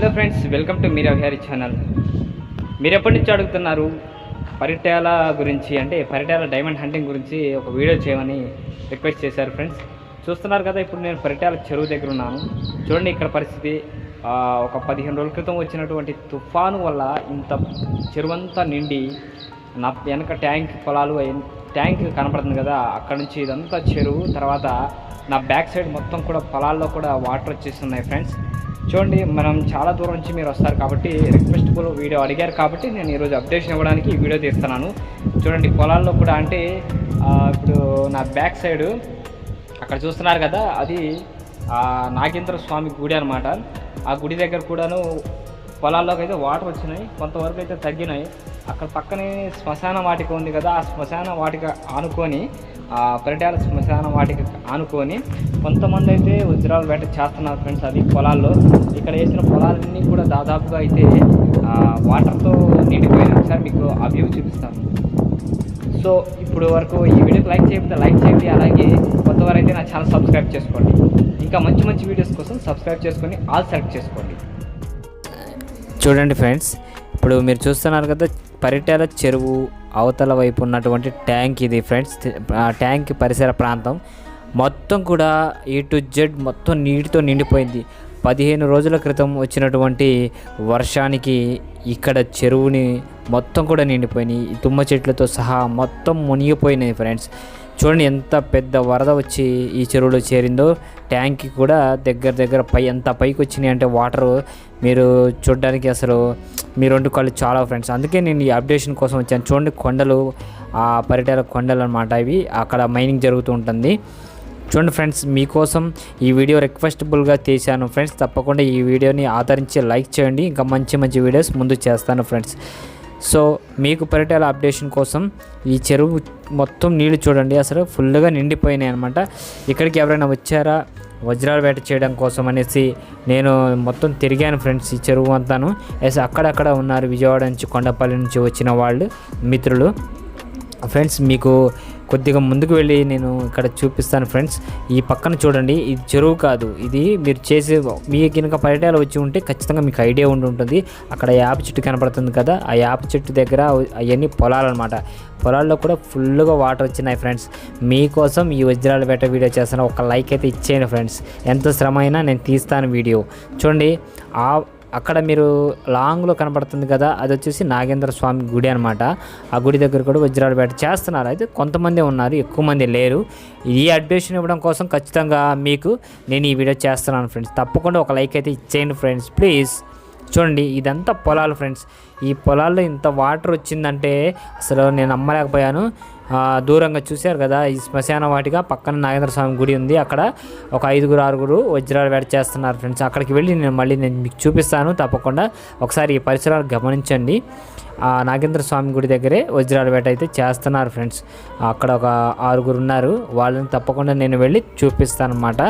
Hello friends welcome to Meera Vihari channel మీరు ఎప్పటి నుంచి అడుగుతున్నారు పరిటాల గురించి అంటే పరిటాల డైమండ్ హంటింగ్ గురించి ఒక వీడియో చేయమని రిక్వెస్ట్ చేశారు ఫ్రెండ్స్ చూస్తున్నారు కదా ఇప్పుడు నేను పరిటాల చెరువు దగ్గర ఉన్నాను. చూడండి ఇక్కడ పరిస్థితి. ఒక పదిహేను రోజుల క్రితం వచ్చినటువంటి తుఫాను వల్ల ఇంత చెరువంతా నిండి నా వెనక ట్యాంక్ పొలాలు ట్యాంక్ కనపడుతుంది కదా అక్కడ నుంచి ఇదంతా చెరువు తర్వాత నా బ్యాక్ సైడ్ మొత్తం కూడా పొలాల్లో కూడా వాటర్ వచ్చేస్తున్నాయి ఫ్రెండ్స్ చూడండి మనం చాలా దూరం నుంచి మీరు వస్తారు కాబట్టి రిక్వెస్ట్ఫుల్ వీడియో అడిగారు కాబట్టి నేను ఈరోజు అప్డేషన్ ఇవ్వడానికి ఈ వీడియో తీస్తున్నాను. చూడండి పొలాల్లో కూడా అంటే ఇప్పుడు నా బ్యాక్ సైడ్ అక్కడ చూస్తున్నారు కదా అది నాగేంద్ర స్వామి గుడి అనమాట ఆ గుడి దగ్గర కూడాను పొలాల్లోకి అయితే వాటర్ వచ్చినాయి కొంతవరకు అయితే తగ్గినాయి. అక్కడ పక్కనే శ్మశాన వాటిక ఉంది కదా ఆ శ్మశాన వాటిక ఆనుకొని ఆ పరిటాల శ్మశాన వాటికి ఆనుకొని కొంతమంది అయితే వజ్రాలు వేట చేస్తున్నారు ఫ్రెండ్స్ అది పొలాల్లో. ఇక్కడ వేసిన పొలాలన్నీ కూడా దాదాపుగా అయితే వాటర్తో నిండిపోయినాయి. ఒకసారి మీకు ఆ వ్యూ చూపిస్తాను. సో ఇప్పుడు వరకు ఈ వీడియోకి లైక్ చేయకపోతే లైక్ చేయండి. అలాగే కొంతవరకు నా ఛానల్ సబ్స్క్రైబ్ చేసుకోండి. ఇంకా మంచి మంచి వీడియోస్ కోసం సబ్స్క్రైబ్ చేసుకొని ఆల్ సెలెక్ట్ చేసుకోండి. చూడండి ఫ్రెండ్స్ ఇప్పుడు మీరు చూస్తున్నారు కదా పరిటాల చెరువు అవతల వైపు ఉన్నటువంటి ట్యాంక్ ఇది ఫ్రెండ్స్. ఆ ట్యాంక్ పరిసర ప్రాంతం. మొత్తం కూడా ఏ టు జెడ్ మొత్తం నీటితో నిండిపోయింది. పదిహేను రోజుల క్రితం వచ్చినటువంటి వర్షానికి ఇక్కడ చెరువుని మొత్తం కూడా నిండిపోయినాయి. తుమ్మ చెట్లతో సహా మొత్తం మునిగిపోయినాయి ఫ్రెండ్స్. చూడండి ఎంత పెద్ద వరద వచ్చి ఈ చెరువులో చేరిందో. ట్యాంక్కి కూడా దగ్గర దగ్గర పై ఎంత పైకి వచ్చినాయి అంటే వాటర్ మీరు చూడడానికి అసలు మీ రెండు కళ్ళు చాలా ఫ్రెండ్స్ అందుకే నేను ఈ అప్డేషన్ కోసం వచ్చాను. చూడండి కొండలు ఆ పరిటాల కొండలు అనమాట ఇవి. అక్కడ మైనింగ్ జరుగుతూ ఉంటుంది. చూడండి ఫ్రెండ్స్ మీకోసం ఈ వీడియో రిక్వెస్టబుల్గా తీశాను ఫ్రెండ్స్ తప్పకుండా ఈ వీడియోని ఆదరించి లైక్ చేయండి. ఇంకా మంచి మంచి వీడియోస్ ముందు చేస్తాను ఫ్రెండ్స్ సో మీకు పరిటాల అప్డేషన్ కోసం ఈ చెరువు మొత్తం నీళ్ళు చూడండి. అసలు ఫుల్గా నిండిపోయినాయి అనమాట ఇక్కడికి ఎవరైనా వచ్చారా? వజ్రాలు వేట చేయడం కోసం అనేసి నేను మొత్తం తిరిగాను ఫ్రెండ్స్ ఈ చెరువు అంతాను. ఎస్ అక్కడక్కడ ఉన్నారు విజయవాడ నుంచి కొండపల్లి నుంచి వచ్చిన వాళ్ళు మిత్రులు. ఫ్రెండ్స్ మీకు కొద్దిగా ముందుకు వెళ్ళి నేను ఇక్కడ చూపిస్తాను ఫ్రెండ్స్. ఈ పక్కన చూడండి ఇది చెరువు కాదు. ఇది మీరు చేసే మీ కనుక పర్యటనలు వచ్చి ఉంటే ఖచ్చితంగా మీకు ఐడియా ఉండి ఉంటుంది. అక్కడ యాప చెట్టు కనపడుతుంది కదా ఆ యాప చెట్టు దగ్గర అవన్నీ పొలాలన్నమాట. పొలాల్లో కూడా ఫుల్గా వాటర్ వచ్చినాయి ఫ్రెండ్స్. మీకోసం ఈ వజ్రాల వేట వీడియో చేస్తాను ఒక లైక్ అయితే ఇచ్చేయండి ఫ్రెండ్స్. ఎంత శ్రమ అయినా నేను తీస్తాను వీడియో. చూడండి ఆ అక్కడ మీరు లాంగ్లో కనపడుతుంది కదా అది వచ్చేసి నాగేంద్ర స్వామి గుడి అనమాట ఆ గుడి దగ్గర కూడా వజ్రాలు వేట చేస్తున్నారు. అయితే కొంతమంది ఉన్నారు ఎక్కువ మంది లేరు. ఈ అడ్మిషన్ ఇవ్వడం కోసం ఖచ్చితంగా మీకు నేను ఈ వీడియో చేస్తున్నాను ఫ్రెండ్స్. తప్పకుండా ఒక లైక్ అయితే ఇచ్చేయండి ఫ్రెండ్స్. ప్లీజ్. చూడండి ఇదంతా పొలాలు ఫ్రెండ్స్. ఈ పొలాల్లో ఇంత వాటర్ వచ్చిందంటే అసలు నేను నమ్మలేకపోయాను. దూరంగా చూశారు కదా ఈ శ్మశాన వాటిగా పక్కన నాగేంద్ర స్వామి గుడి ఉంది. అక్కడ ఒక ఐదుగురు ఆరుగురు వజ్రాలు వేట చేస్తున్నారు ఫ్రెండ్స్. అక్కడికి వెళ్ళి నేను మళ్ళీ నేను మీకు చూపిస్తాను. తప్పకుండా ఒకసారి ఈ పరిసరాలు గమనించండి. ఆ నాగేంద్ర స్వామి గుడి దగ్గరే వజ్రాల వేట అయితే చేస్తున్నారు ఫ్రెండ్స్. అక్కడ ఒక ఆరుగురు ఉన్నారు. వాళ్ళని తప్పకుండా నేను వెళ్ళి చూపిస్తాను అనమాట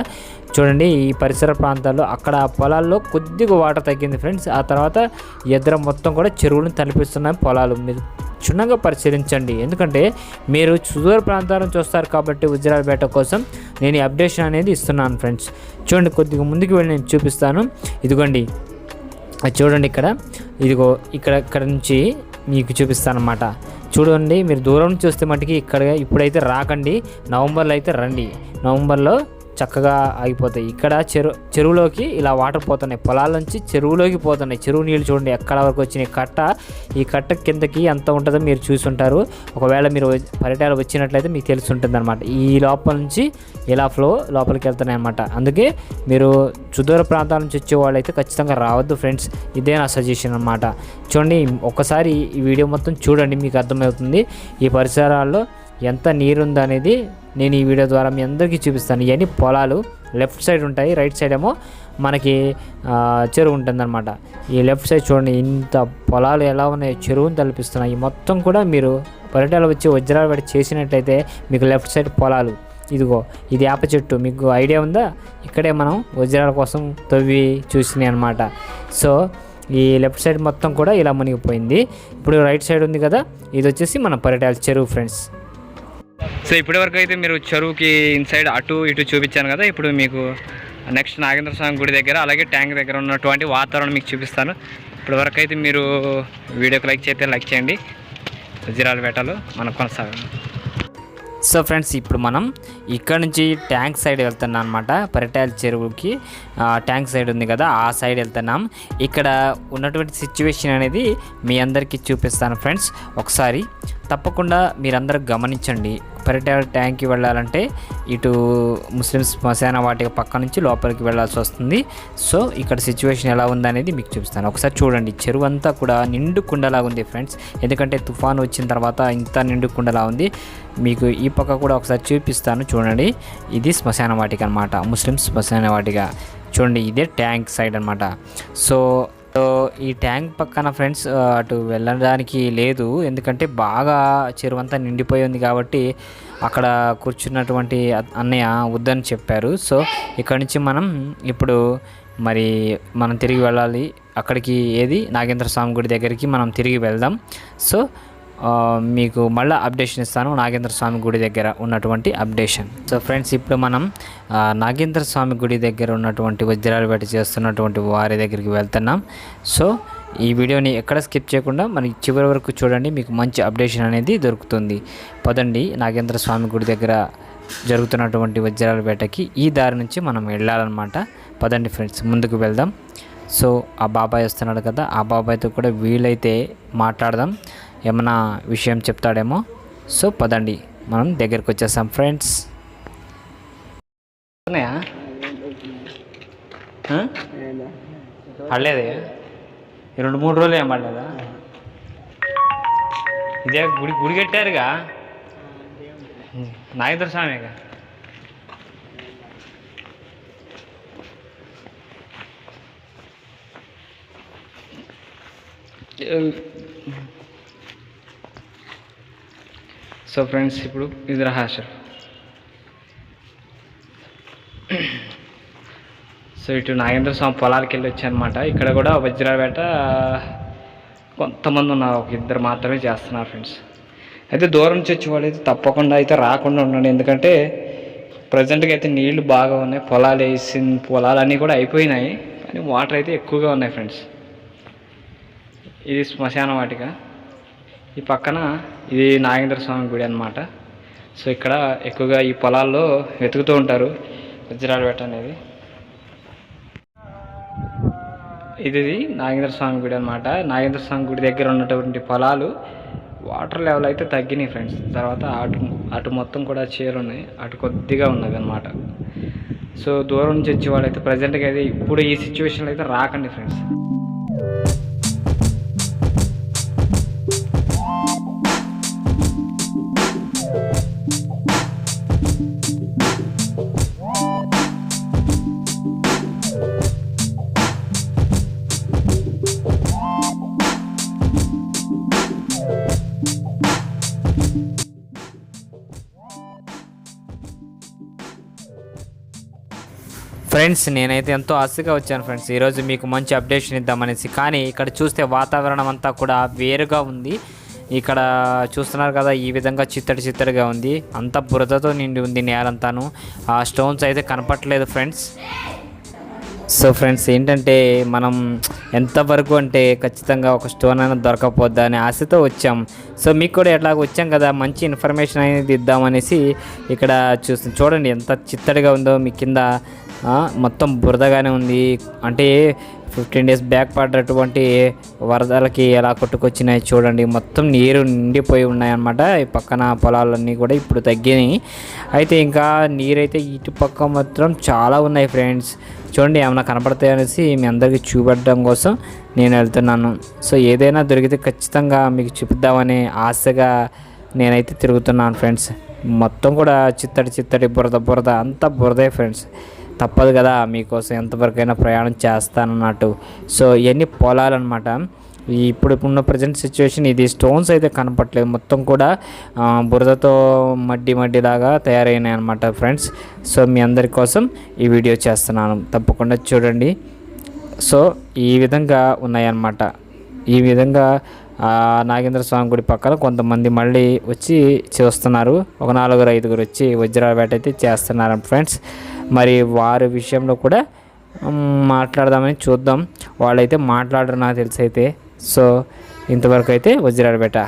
చూడండి ఈ పరిసర ప్రాంతాల్లో అక్కడ పొలాల్లో కొద్దిగా వాటర్ తగ్గింది ఫ్రెండ్స్. ఆ తర్వాత ఎద్దరం మొత్తం కూడా చెరువులను తలపిస్తున్నాయి పొలాలు. మీరు క్షుణ్ణంగా పరిశీలించండి. ఎందుకంటే మీరు సుదూర ప్రాంతాలను చూస్తారు కాబట్టి వజ్రాల బేట కోసం నేను ఈ అప్డేషన్ అనేది ఇస్తున్నాను ఫ్రెండ్స్. చూడండి కొద్దిగా ముందుకు వెళ్ళి నేను చూపిస్తాను. ఇదిగోండి. అది చూడండి ఇక్కడ. ఇదిగో ఇక్కడ ఇక్కడ నుంచి మీకు చూపిస్తాను అన్నమాట చూడండి మీరు దూరం చూస్తే మటుకి ఇక్కడ ఇప్పుడైతే రాకండి. నవంబర్లో అయితే రండి. నవంబర్లో చక్కగా ఆగిపోతాయి. ఇక్కడ చెరువు చెరువులోకి ఇలా వాటర్ పోతున్నాయి. పొలాల నుంచి చెరువులోకి పోతున్నాయి. చెరువు నీళ్ళు చూడండి ఎక్కడ వరకు వచ్చినాయి. కట్ట ఈ కట్ట కిందకి ఎంత ఉంటుందో మీరు చూసుంటారు. ఒకవేళ మీరు పర్యటనలు వచ్చినట్లయితే మీకు తెలిసి ఉంటుంది అనమాట ఈ లోపల నుంచి ఇలా ఫ్లో లోపలికి వెళ్తున్నాయి అనమాట అందుకే మీరు సుదూర ప్రాంతాల నుంచి వచ్చే వాళ్ళైతే ఖచ్చితంగా రావద్దు ఫ్రెండ్స్. ఇదే నా సజెషన్ అనమాట చూడండి ఒక్కసారి ఈ వీడియో మొత్తం చూడండి మీకు అర్థమవుతుంది. ఈ పరిసరాల్లో ఎంత నీరుందనేది నేను ఈ వీడియో ద్వారా మీ అందరికీ చూపిస్తాను. ఇవన్నీ పొలాలు లెఫ్ట్ సైడ్ ఉంటాయి రైట్ సైడ్ ఏమో మనకి చెరువు ఉంటుందన్నమాట. ఈ లెఫ్ట్ సైడ్ చూడండి ఇంత పొలాలు ఎలా ఉన్నాయి చెరువుని తలపిస్తున్నాయి. ఈ మొత్తం కూడా మీరు పర్యటనలు వచ్చి వజ్రాలు పడి చేసినట్టయితే మీకు లెఫ్ట్ సైడ్ పొలాలు. ఇదిగో ఇది వేప చెట్టు. మీకు ఐడియా ఉందా? ఇక్కడే మనం వజ్రాల కోసం తవ్వి చూసినాయి అనమాట సో ఈ లెఫ్ట్ సైడ్ మొత్తం కూడా ఇలా మునిగిపోయింది. ఇప్పుడు రైట్ సైడ్ ఉంది కదా ఇది వచ్చేసి మన పర్యటన చెరువు ఫ్రెండ్స్. సో ఇప్పటివరకు అయితే మీరు చెరువుకి ఇన్సైడ్ అటు ఇటు చూపించాను కదా ఇప్పుడు మీకు నెక్స్ట్ నాగేంద్ర స్వామి గుడి దగ్గర అలాగే ట్యాంక్ దగ్గర ఉన్నటువంటి వాతావరణం మీకు చూపిస్తాను. ఇప్పటివరకు అయితే మీరు వీడియోకి లైక్ చేస్తే లైక్ చేయండి. జీరాలు వేటలో మనం కొనసాగం సో ఫ్రెండ్స్ ఇప్పుడు మనం ఇక్కడ నుంచి ట్యాంక్ సైడ్ వెళ్తున్నాం అనమాట పరిటాయల చెరువుకి ట్యాంక్ సైడ్ ఉంది కదా ఆ సైడ్ వెళ్తున్నాం. ఇక్కడ ఉన్నటువంటి సిచ్యువేషన్ అనేది మీ అందరికీ చూపిస్తాను ఫ్రెండ్స్. ఒకసారి తప్పకుండా మీరందరూ గమనించండి. పరిటాల ట్యాంక్కి వెళ్ళాలంటే ఇటు ముస్లిం శ్మశాన వాటికి పక్క నుంచి లోపలికి వెళ్ళాల్సి వస్తుంది. సో ఇక్కడ సిచ్యువేషన్ ఎలా ఉందనేది మీకు చూపిస్తాను. ఒకసారి చూడండి. చెరువు అంతా కూడా నిండు కుండలా ఉంది ఫ్రెండ్స్. ఎందుకంటే తుఫాన్ వచ్చిన తర్వాత ఇంత నిండు కుండలా ఉంది. మీకు ఈ పక్క కూడా ఒకసారి చూపిస్తాను. చూడండి. ఇది శ్మశాన వాటిక అనమాట ముస్లిం శ్మశాన వాటిక చూడండి ఇదే ట్యాంక్ సైడ్ అనమాట సో సో ఈ ట్యాంక్ పక్కన ఫ్రెండ్స్ అటు వెళ్ళడానికి లేదు. ఎందుకంటే బాగా చెరువంతా నిండిపోయి ఉంది కాబట్టి అక్కడ కూర్చున్నటువంటి అన్నయ్య వద్దని చెప్పారు. సో ఇక్కడ నుంచి మనం ఇప్పుడు మరి మనం తిరిగి వెళ్ళాలి. అక్కడికి ఏది? నాగేంద్ర స్వామి గుడి దగ్గరికి మనం తిరిగి వెళ్దాం. సో మీకు మళ్ళీ అప్డేషన్ ఇస్తాను నాగేంద్ర స్వామి గుడి దగ్గర ఉన్నటువంటి అప్డేషన్. సో ఫ్రెండ్స్ ఇప్పుడు మనం నాగేంద్ర స్వామి గుడి దగ్గర ఉన్నటువంటి వజ్రాలు వేట చేస్తున్నటువంటి వారి దగ్గరికి వెళ్తున్నాం. సో ఈ వీడియోని ఎక్కడ స్కిప్ చేయకుండా మనకి చివరి వరకు చూడండి మీకు మంచి అప్డేషన్ అనేది దొరుకుతుంది. పదండి నాగేంద్ర స్వామి గుడి దగ్గర జరుగుతున్నటువంటి వజ్రాల వేటకి ఈ దారి నుంచి మనం వెళ్ళాలన్నమాట. పదండి ఫ్రెండ్స్ ముందుకు వెళ్దాం. సో ఆ బాబాయ్ వస్తున్నాడు కదా ఆ బాబాయ్తో కూడా వీలైతే మాట్లాడదాం. ఏమన్నా విషయం చెప్తాడేమో? సో పదండి. మనం దగ్గరికి వచ్చేసాం ఫ్రెండ్స్ పడలేదే ఈ రెండు మూడు రోజులు ఏం పడలేదా ఇదే గుడి గుడి కట్టారుగా? నాగేంద్ర స్వామిగా సో ఫ్రెండ్స్ ఇప్పుడు ఇది రహాషర్. సో ఇటు నాగేంద్ర స్వామి పొలాలకి వెళ్ళి వచ్చానమాట. ఇక్కడ కూడా వజ్రాల కొంతమంది ఉన్నారు ఒక ఇద్దరు మాత్రమే చేస్తున్నారు ఫ్రెండ్స్. అయితే దూరం నుంచి వచ్చేవాళ్ళు అయితే తప్పకుండా అయితే రాకుండా ఉండండి. ఎందుకంటే ప్రజెంట్గా అయితే నీళ్ళు బాగా ఉన్నాయి. పొలాలు వేసిన పొలాలన్నీ కూడా అయిపోయినాయి. కానీ వాటర్ అయితే ఎక్కువగా ఉన్నాయి ఫ్రెండ్స్. ఇది శ్మశాన వాటిక. ఈ పక్కన ఇది నాగేంద్ర స్వామి గుడి అనమాట సో ఇక్కడ ఎక్కువగా ఈ పొలాల్లో వెతుకుతూ ఉంటారు వజ్రాలు వేట అనేది. ఇది నాగేంద్ర స్వామి గుడి అన్నమాట. నాగేంద్ర స్వామి గుడి దగ్గర ఉన్నటువంటి పొలాలు వాటర్ లెవెల్ అయితే తగ్గినాయి ఫ్రెండ్స్. తర్వాత అటు అటు మొత్తం కూడా చీరలు ఉన్నాయి. అటు కొద్దిగా ఉన్నది అనమాట సో దూరం నుంచి వచ్చే వాళ్ళైతే అయితే ప్రజెంట్గా అయితే ఇప్పుడు ఈ సిచ్యువేషన్లో అయితే రాకండి ఫ్రెండ్స్. ఫ్రెండ్స్ నేనైతే ఎంతో ఆశగా వచ్చాను ఫ్రెండ్స్. ఈరోజు మీకు మంచి అప్డేషన్ ఇద్దామనేసి. కానీ ఇక్కడ చూస్తే వాతావరణం అంతా కూడా వేరుగా ఉంది. ఇక్కడ చూస్తున్నారు కదా ఈ విధంగా చిత్తడి చిత్తడిగా ఉంది. అంత బురదతో నిండి ఉంది నేలంతాను. ఆ స్టోన్స్ అయితే కనపట్లేదు ఫ్రెండ్స్. సో ఫ్రెండ్స్ ఏంటంటే మనం ఎంతవరకు అంటే ఖచ్చితంగా ఒక స్టోన్ అయినా దొరకపోద్దా అనే ఆశతో వచ్చాం. సో మీకు కూడా ఎట్లాగ వచ్చాం కదా మంచి ఇన్ఫర్మేషన్ అనేది ఇద్దామనేసి ఇక్కడ చూస్తాం చూడండి ఎంత చిత్తడిగా ఉందో మీ కింద మొత్తం బురదగానే ఉంది. అంటే ఫిఫ్టీన్ డేస్ బ్యాక్ పడ్డటువంటి వరదలకి ఎలా కొట్టుకొచ్చినాయి చూడండి. మొత్తం నీరు నిండిపోయి ఉన్నాయన్నమాట. ఈ పక్కన పొలాలన్నీ కూడా ఇప్పుడు తగ్గినాయి. అయితే ఇంకా నీరైతే ఇటు పక్క మాత్రం చాలా ఉన్నాయి ఫ్రెండ్స్ చూడండి ఏమైనా కనపడతాయి అనేసి మీ అందరికీ చూపెట్టడం కోసం నేను వెళ్తున్నాను. సో ఏదైనా దొరికితే ఖచ్చితంగా మీకు చూపిద్దామని ఆశగా నేనైతే తిరుగుతున్నాను ఫ్రెండ్స్ మొత్తం కూడా చిత్తడి చిత్తడి బురద బురద అంతా బురదే ఫ్రెండ్స్ తప్పదు కదా మీకోసం ఎంతవరకైనా ప్రయాణం చేస్తానన్నట్టు. సో ఇవన్నీ పొలాలన్నమాట. ఇప్పుడు ఉన్న ప్రజెంట్ సిచ్యువేషన్ ఇది స్టోన్స్ అయితే కనపట్లేదు మొత్తం కూడా బురదతో మడ్డి మడ్డిలాగా తయారైనాయి అనమాట ఫ్రెండ్స్. సో మీ అందరి కోసం ఈ వీడియో చేస్తున్నాను. తప్పకుండా చూడండి. సో ఈ విధంగా ఉన్నాయన్నమాట. ఈ విధంగా నాగేంద్ర స్వామి గుడి పక్కన కొంతమంది మళ్ళీ వచ్చి చూస్తున్నారు. ఒక నాలుగురు ఐదుగురు వచ్చి వజ్రాల వేట అయితే చేస్తున్నారు ఫ్రెండ్స్. మరి వారి విషయంలో కూడా మాట్లాడదామని చూద్దాం. వాళ్ళైతే మాట్లాడరు నాకు తెలిసి అయితే సో ఇంతవరకు అయితే వజ్రాలపేట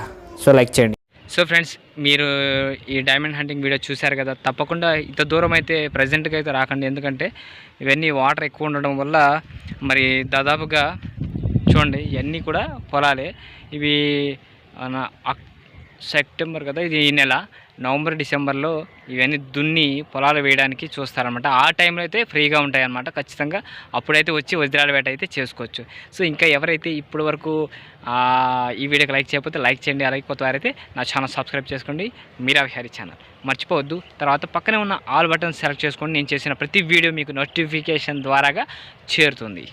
సో లైక్ చేయండి. సో ఫ్రెండ్స్ మీరు ఈ డైమండ్ హంటింగ్ వీడియో చూశారు కదా తప్పకుండా ఇంత దూరం అయితే ప్రజెంట్గా అయితే రాకండి. ఎందుకంటే ఇవన్నీ వాటర్ ఎక్కువ ఉండడం వల్ల మరి దాదాపుగా చూడండి ఇవన్నీ కూడా పొలాలే. ఇవి అక్- సెప్టెంబర్ కదా ఇది ఈ నెల. నవంబర్ డిసెంబర్లో ఇవన్నీ దున్ని పొలాలు వేయడానికి చూస్తారనమాట ఆ టైంలో అయితే ఫ్రీగా ఉంటాయి అనమాట ఖచ్చితంగా. అప్పుడైతే వచ్చి వజ్రాల వేట అయితే చేసుకోవచ్చు. సో ఇంకా ఎవరైతే ఇప్పటి వరకు ఈ వీడియోకి లైక్ చేయకపోతే లైక్ చేయండి. అలాగే కొత్త వారైతే నా ఛానల్ సబ్స్క్రైబ్ చేసుకోండి. మీరా విహారీ ఛానల్. మర్చిపోవద్దు. తర్వాత పక్కనే ఉన్న ఆల్ బటన్ సెలెక్ట్ చేసుకోండి నేను చేసిన ప్రతి వీడియో మీకు నోటిఫికేషన్ ద్వారాగా చేరుతుంది.